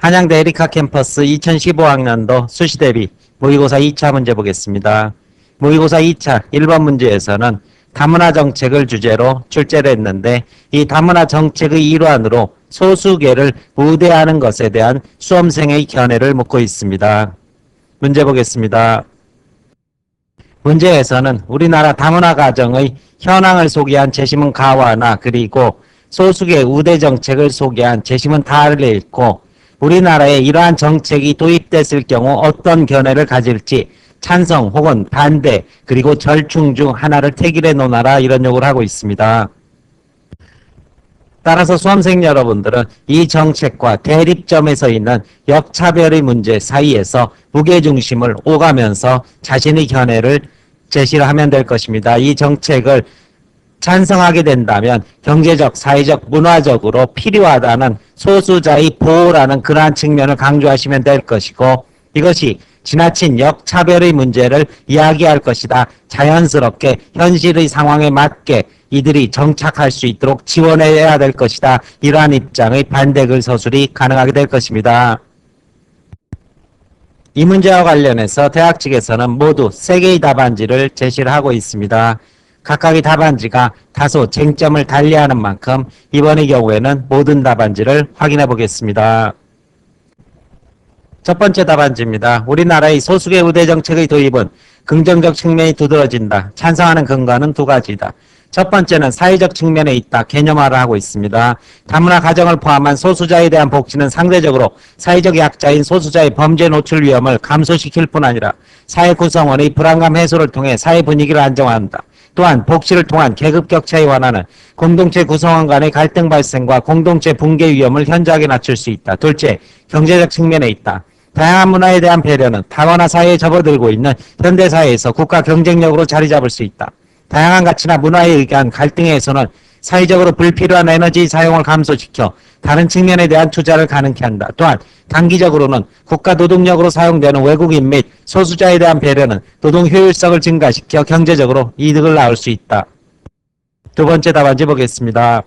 한양대 에리카 캠퍼스 2015학년도 수시 대비 모의고사 2차 문제 보겠습니다. 모의고사 2차 1번 문제에서는 다문화 정책을 주제로 출제를 했는데 이 다문화 정책의 일환으로 소수계를 우대하는 것에 대한 수험생의 견해를 묻고 있습니다. 문제 보겠습니다. 문제에서는 우리나라 다문화 가정의 현황을 소개한 제시문 가와나 그리고 소수계 우대 정책을 소개한 제시문 다를 읽고 우리나라에 이러한 정책이 도입됐을 경우 어떤 견해를 가질지 찬성 혹은 반대 그리고 절충 중 하나를 택일해 놓아라 이런 요구를 하고 있습니다. 따라서 수험생 여러분들은 이 정책과 대립점에 서 있는 역차별의 문제 사이에서 무게중심을 오가면서 자신의 견해를 제시를 하면 될 것입니다. 이 정책을 찬성하게 된다면 경제적, 사회적, 문화적으로 필요하다는 소수자의 보호라는 그러한 측면을 강조하시면 될 것이고 이것이 지나친 역차별의 문제를 이야기할 것이다. 자연스럽게 현실의 상황에 맞게 이들이 정착할 수 있도록 지원해야 될 것이다. 이러한 입장의 반대글 서술이 가능하게 될 것입니다. 이 문제와 관련해서 대학 측에서는 모두 3개의 답안지를 제시를 하고 있습니다. 각각의 답안지가 다소 쟁점을 달리하는 만큼 이번의 경우에는 모든 답안지를 확인해 보겠습니다. 첫 번째 답안지입니다. 우리나라의 소수계 우대 정책의 도입은 긍정적 측면이 두드러진다. 찬성하는 근거는 두 가지다. 첫 번째는 사회적 측면에 있다. 개념화를 하고 있습니다. 다문화 가정을 포함한 소수자에 대한 복지는 상대적으로 사회적 약자인 소수자의 범죄 노출 위험을 감소시킬 뿐 아니라 사회 구성원의 불안감 해소를 통해 사회 분위기를 안정화한다. 또한 복지를 통한 계급 격차에 완화는 공동체 구성원 간의 갈등 발생과 공동체 붕괴 위험을 현저하게 낮출 수 있다. 둘째, 경제적 측면에 있다. 다양한 문화에 대한 배려는 다문화 사회에 접어들고 있는 현대 사회에서 국가 경쟁력으로 자리 잡을 수 있다. 다양한 가치나 문화에 의한 갈등에서는 사회적으로 불필요한 에너지 사용을 감소시켜 다른 측면에 대한 투자를 가능케 한다. 또한 단기적으로는 국가 노동력으로 사용되는 외국인 및 소수자에 대한 배려는 노동 효율성을 증가시켜 경제적으로 이득을 낳을 수 있다. 두 번째 답안지 보겠습니다.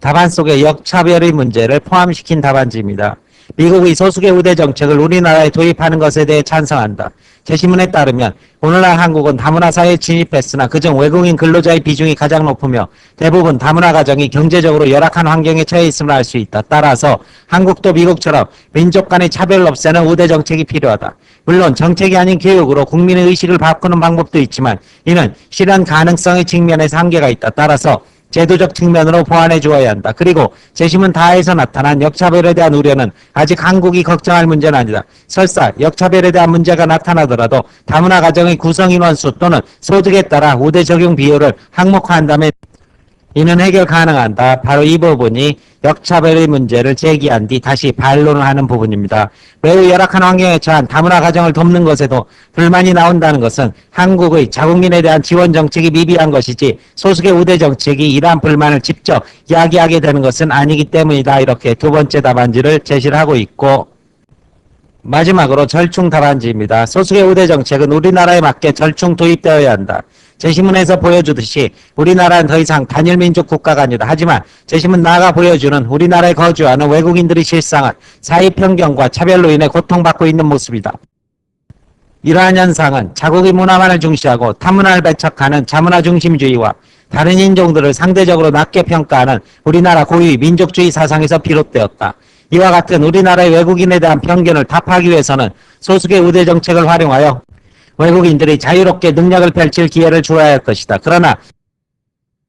답안 속에 역차별의 문제를 포함시킨 답안지입니다. 미국의 소수계 우대 정책을 우리나라에 도입하는 것에 대해 찬성한다. 제시문에 따르면 오늘날 한국은 다문화 사회에 진입했으나 그중 외국인 근로자의 비중이 가장 높으며 대부분 다문화 가정이 경제적으로 열악한 환경에 처해 있음을 알 수 있다. 따라서 한국도 미국처럼 민족 간의 차별을 없애는 우대 정책이 필요하다. 물론 정책이 아닌 교육으로 국민의 의식을 바꾸는 방법도 있지만 이는 실현 가능성의 측면에서 한계가 있다. 따라서 제도적 측면으로 보완해 주어야 한다. 그리고 재심은 다에서 나타난 역차별에 대한 우려는 아직 한국이 걱정할 문제는 아니다. 설사 역차별에 대한 문제가 나타나더라도 다문화 가정의 구성 인원수 또는 소득에 따라 우대 적용 비율을 항목화한다면 이는 해결 가능한 다. 바로 이 부분이 역차별의 문제를 제기한 뒤 다시 반론을 하는 부분입니다. 매우 열악한 환경에 처한 다문화 가정을 돕는 것에도 불만이 나온다는 것은 한국의 자국민에 대한 지원 정책이 미비한 것이지 소수계 우대 정책이 이러한 불만을 직접 이야기하게 되는 것은 아니기 때문이다. 이렇게 두 번째 답안지를 제시를 하고 있고 마지막으로 절충 답안지입니다. 소수계 우대 정책은 우리나라에 맞게 절충 도입되어야 한다. 제시문에서 보여주듯이 우리나라는 더 이상 단일 민족 국가가 아니다. 하지만 제시문 나가 보여주는 우리나라에 거주하는 외국인들의 실상은 사회 편견과 차별로 인해 고통받고 있는 모습이다. 이러한 현상은 자국의 문화만을 중시하고 타문화를 배척하는 자문화 중심주의와 다른 인종들을 상대적으로 낮게 평가하는 우리나라 고유의 민족주의 사상에서 비롯되었다. 이와 같은 우리나라의 외국인에 대한 편견을 타파하기 위해서는 소수계 우대 정책을 활용하여 외국인들이 자유롭게 능력을 펼칠 기회를 주어야 할 것이다. 그러나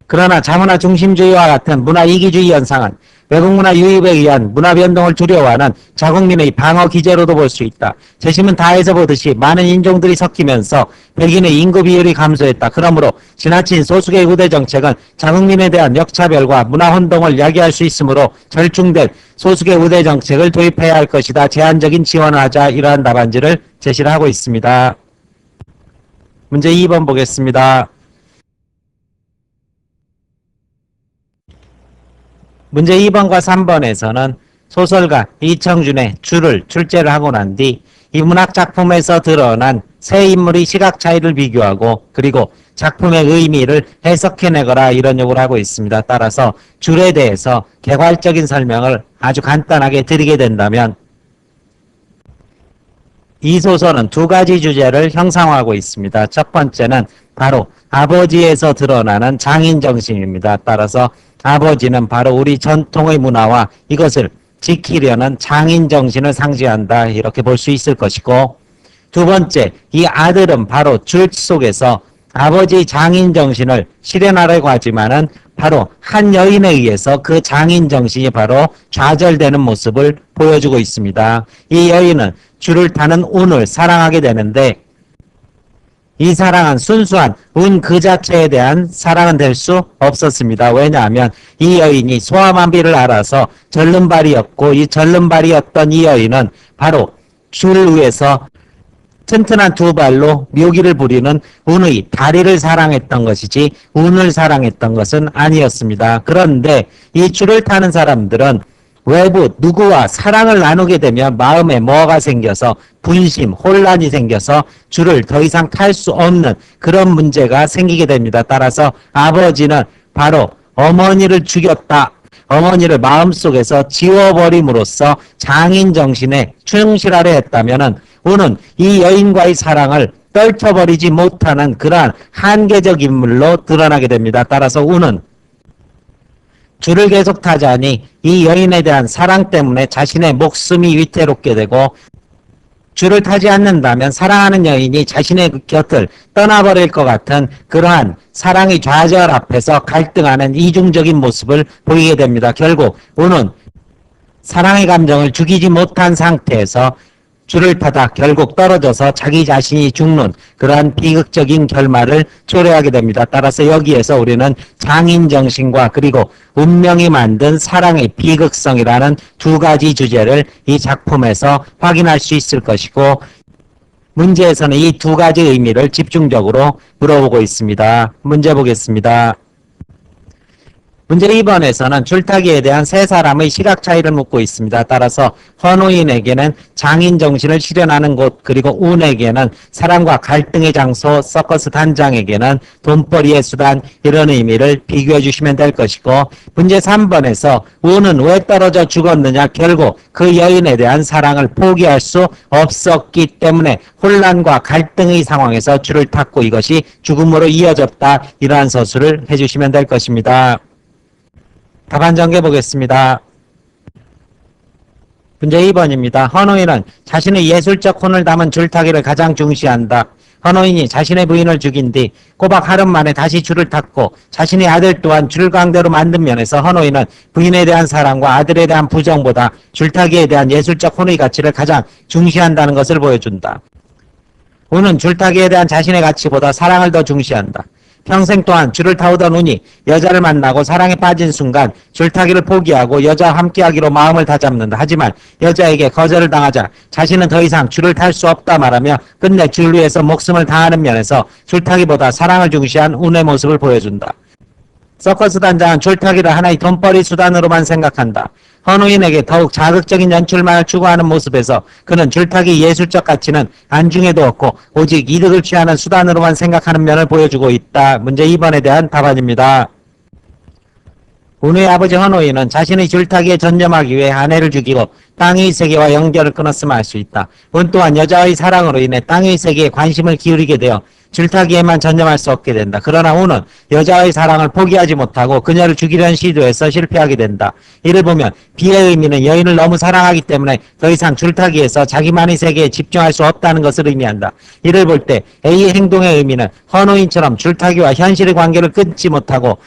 그러나 자문화 중심주의와 같은 문화 이기주의 현상은 외국 문화 유입에 의한 문화 변동을 두려워하는 자국민의 방어 기제로도 볼 수 있다. 재심은 다에서 보듯이 많은 인종들이 섞이면서 백인의 인구 비율이 감소했다. 그러므로 지나친 소수계 우대 정책은 자국민에 대한 역차별과 문화 혼동을 야기할 수 있으므로 절충된 소수계 우대 정책을 도입해야 할 것이다. 제한적인 지원을 하자 이러한 답안지를 제시를 하고 있습니다. 문제 2번 보겠습니다. 문제 2번과 3번에서는 소설가 이청준의 줄을 출제를 하고 난 뒤 이 문학 작품에서 드러난 세 인물의 시각 차이를 비교하고 그리고 작품의 의미를 해석해내거라 이런 요구를 하고 있습니다. 따라서 줄에 대해서 개괄적인 설명을 아주 간단하게 드리게 된다면 이 소설은 두 가지 주제를 형상화하고 있습니다. 첫 번째는 바로 아버지에서 드러나는 장인 정신입니다. 따라서 아버지는 바로 우리 전통의 문화와 이것을 지키려는 장인 정신을 상징한다. 이렇게 볼 수 있을 것이고 두 번째, 이 아들은 바로 줄 속에서 아버지 장인 정신을 실현하려고 하지만은 바로 한 여인에 의해서 그 장인 정신이 바로 좌절되는 모습을 보여주고 있습니다. 이 여인은 줄을 타는 운을 사랑하게 되는데 이 사랑은 순수한 운 그 자체에 대한 사랑은 될 수 없었습니다. 왜냐하면 이 여인이 소아마비를 알아서 절름발이었고 이 절름발이었던 이 여인은 바로 줄 위에서 튼튼한 두 발로 묘기를 부리는 운의 다리를 사랑했던 것이지 운을 사랑했던 것은 아니었습니다. 그런데 이 줄을 타는 사람들은 외부 누구와 사랑을 나누게 되면 마음에 뭐가 생겨서 분심, 혼란이 생겨서 줄을 더 이상 탈 수 없는 그런 문제가 생기게 됩니다. 따라서 아버지는 바로 어머니를 죽였다. 어머니를 마음속에서 지워버림으로써 장인 정신에 충실하려 했다면은 우는 이 여인과의 사랑을 떨쳐버리지 못하는 그러한 한계적 인물로 드러나게 됩니다. 따라서 우는 줄을 계속 타자니 이 여인에 대한 사랑 때문에 자신의 목숨이 위태롭게 되고 줄을 타지 않는다면 사랑하는 여인이 자신의 그 곁을 떠나버릴 것 같은 그러한 사랑의 좌절 앞에서 갈등하는 이중적인 모습을 보이게 됩니다. 결국 우는 사랑의 감정을 죽이지 못한 상태에서 줄을 타다 결국 떨어져서 자기 자신이 죽는 그러한 비극적인 결말을 초래하게 됩니다. 따라서 여기에서 우리는 장인 정신과 그리고 운명이 만든 사랑의 비극성이라는 두 가지 주제를 이 작품에서 확인할 수 있을 것이고 문제에서는 이 두 가지 의미를 집중적으로 물어보고 있습니다. 문제 보겠습니다. 문제 2번에서는 줄타기에 대한 세 사람의 시각 차이를 묻고 있습니다. 따라서 헌우인에게는 장인 정신을 실현하는 곳 그리고 운에게는 사랑과 갈등의 장소 서커스 단장에게는 돈벌이의 수단 이런 의미를 비교해 주시면 될 것이고 문제 3번에서 운은 왜 떨어져 죽었느냐 결국 그 여인에 대한 사랑을 포기할 수 없었기 때문에 혼란과 갈등의 상황에서 줄을 탔고 이것이 죽음으로 이어졌다 이러한 서술을 해주시면 될 것입니다. 답안 정해 보겠습니다. 문제 2번입니다. 헌호인은 자신의 예술적 혼을 담은 줄타기를 가장 중시한다. 헌호인이 자신의 부인을 죽인 뒤 꼬박 하루 만에 다시 줄을 탔고 자신의 아들 또한 줄강대로 만든 면에서 헌호인은 부인에 대한 사랑과 아들에 대한 부정보다 줄타기에 대한 예술적 혼의 가치를 가장 중시한다는 것을 보여준다. 우는 줄타기에 대한 자신의 가치보다 사랑을 더 중시한다. 평생 동안 줄을 타오던 운이 여자를 만나고 사랑에 빠진 순간 줄타기를 포기하고 여자와 함께하기로 마음을 다잡는다. 하지만 여자에게 거절을 당하자 자신은 더 이상 줄을 탈 수 없다 말하며 끝내 줄 위에서 목숨을 다하는 면에서 줄타기보다 사랑을 중시한 운의 모습을 보여준다. 서커스 단장은 줄타기를 하나의 돈벌이 수단으로만 생각한다. 헌우인에게 더욱 자극적인 연출만을 추구하는 모습에서 그는 줄타기 예술적 가치는 안중에도 없고 오직 이득을 취하는 수단으로만 생각하는 면을 보여주고 있다. 문제 2번에 대한 답안입니다. 운우의 아버지 헌호인은 자신의 줄타기에 전념하기 위해 아내를 죽이고 땅의 세계와 연결을 끊었음을 알 수 있다. 운 또한 여자의 사랑으로 인해 땅의 세계에 관심을 기울이게 되어 줄타기에만 전념할 수 없게 된다. 그러나 운은 여자의 사랑을 포기하지 못하고 그녀를 죽이려는 시도에서 실패하게 된다. 이를 보면 비의 의미는 여인을 너무 사랑하기 때문에 더 이상 줄타기에서 자기만의 세계에 집중할 수 없다는 것을 의미한다. 이를 볼 때 A의 행동의 의미는 헌호인처럼 줄타기와 현실의 관계를 끊지 못하고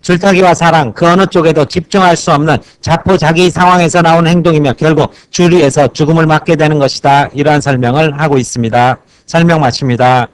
줄타기와 사랑 그 어느 쪽에도 집중할 수 없는 자포 자기 상황에서 나온 행동이며 결국 줄 위에서 죽음을 맞게 되는 것이다. 이러한 설명을 하고 있습니다. 설명 마칩니다.